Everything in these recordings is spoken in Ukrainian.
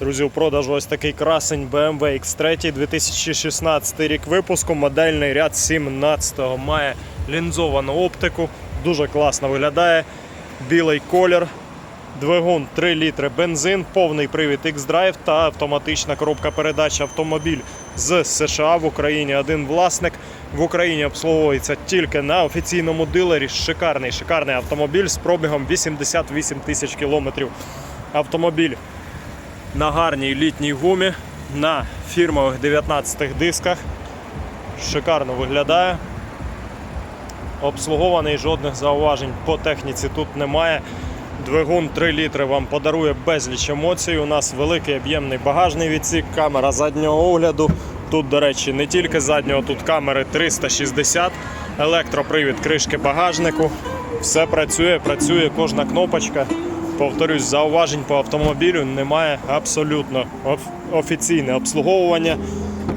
Друзі, у продажу ось такий красень BMW X3 2016 рік випуску. Модельний ряд 17-го має лінзовану оптику. Дуже класно виглядає. Білий колір. Двигун 3 літри бензин, повний привід X-Drive та автоматична коробка передач автомобіль з США в Україні. Один власник в Україні обслуговується тільки на офіційному дилері. Шикарний, шикарний автомобіль з пробігом 88 тисяч кілометрів. Автомобіль на гарній літній гумі, на фірмових 19 дисках. Шикарно виглядає. Обслугований жодних зауважень по техніці тут немає. Двигун 3 літри вам подарує безліч емоцій. У нас великий об'ємний багажний відсік, камера заднього огляду. Тут, до речі, не тільки заднього, тут камери 360, електропривід кришки багажнику. Все працює, працює кожна кнопочка. Повторюсь, зауважень по автомобілю немає абсолютно. Офіційне обслуговування.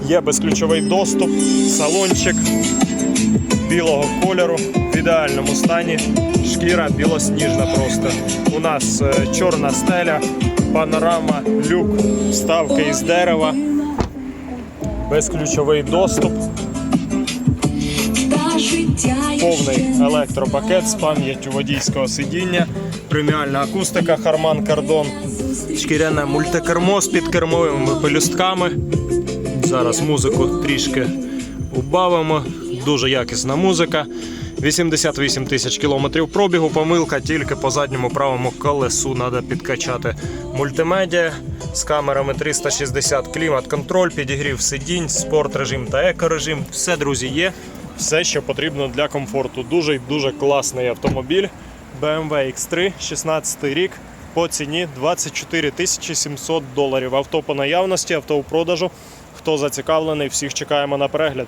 Є безключовий доступ, салончик білого кольору в ідеальному стані. Шкіра білосніжна просто. У нас е, чорна стеля, панорама, люк, вставки із дерева, безключовий доступ, повний електропакет з пам'яттю водійського сидіння, преміальна акустика Harman Kardon, шкіряне мультикермо з підкермовими пелюстками. Зараз музику трішки убавимо. Дуже якісна музика. 88 тисяч кілометрів пробігу. Помилка тільки по задньому правому колесу треба підкачати. Мультимедіа з камерами 360 клімат-контроль, підігрів сидінь, спорт режим та екорежим. Все, друзі, є. Все, що потрібно для комфорту. Дуже і дуже класний автомобіль. BMW X3, 16 рік. По ціні 24 тисячі 700 доларів. Авто по наявності, авто у продажу. Хто зацікавлений, всіх чекаємо на перегляд.